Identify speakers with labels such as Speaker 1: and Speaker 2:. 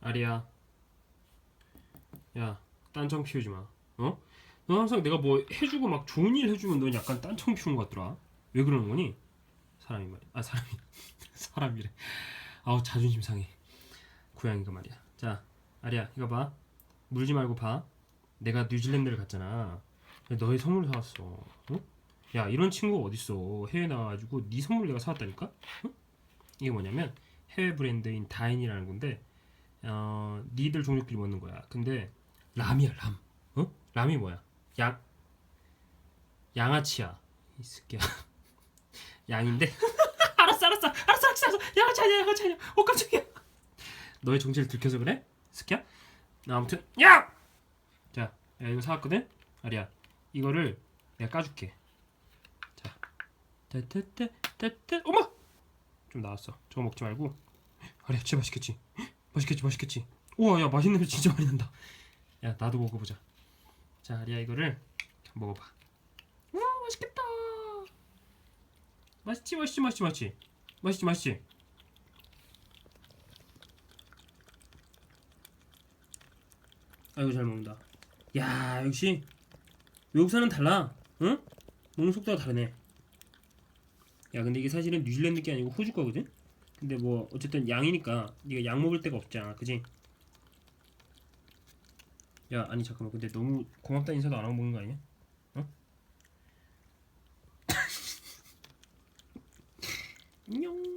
Speaker 1: 아리야. 야, 딴청 피우지 마. 어? 너 항상 내가 뭐 해주고 막 좋은 일 해주면 넌 약간 딴청 피우는 것 같더라. 왜 그러는 거니? 사람이 말이야. 아 사람이 사람이래. 아우 자존심 상해. 고양이가 말이야. 자, 아리야, 이거 봐. 물지 말고 봐. 내가 뉴질랜드를 갔잖아. 너의 선물 사왔어. 어? 야, 이런 친구가 어딨어. 해외 나와가지고 네 선물 내가 사왔다니까? 응? 이게 뭐냐면 해외 브랜드인 다인이라는 건데 어, 니들 종족끼리 먹는 거야. 근데 람이야, 람. 어? 람이 뭐야? 양 양아치야. 이 새끼야. 양인데 알았어, 알았어, 알았어, 알았어, 알았어. 양아치 아니야, 양아치 아니야. 어 깜짝이야. 너의 정체를 들켜서 그래? 새끼야? 나 아무튼 야! 자, 야 이거 사왔거든. 아리야, 이거를 내가 까줄게. 자, 따따따따따. 어머! 좀 나왔어. 저거 먹지 말고. 아리야, 진짜 맛있겠지? 맛있겠지, 맛있겠지. 우와, 야 맛있는 냄새 진짜 많이 난다. 야, 나도 먹어보자. 자, 아리야 이거를 먹어봐. 우와, 맛있겠다. 맛있지, 맛있지, 맛있지, 맛있지, 맛있지, 맛있지. 아이고 잘 먹는다. 야, 역시 외국 사람 달라. 응? 먹는 속도가 다르네. 야, 근데 이게 사실은 뉴질랜드 게 아니고 호주 거거든. 근데 뭐 어쨌든 양이니까 네가 양 먹을 데가 없잖아 그지? 야 아니 잠깐만 근데 너무 고맙다 인사도 안 하고 먹는 거 아니냐? 어? 안녕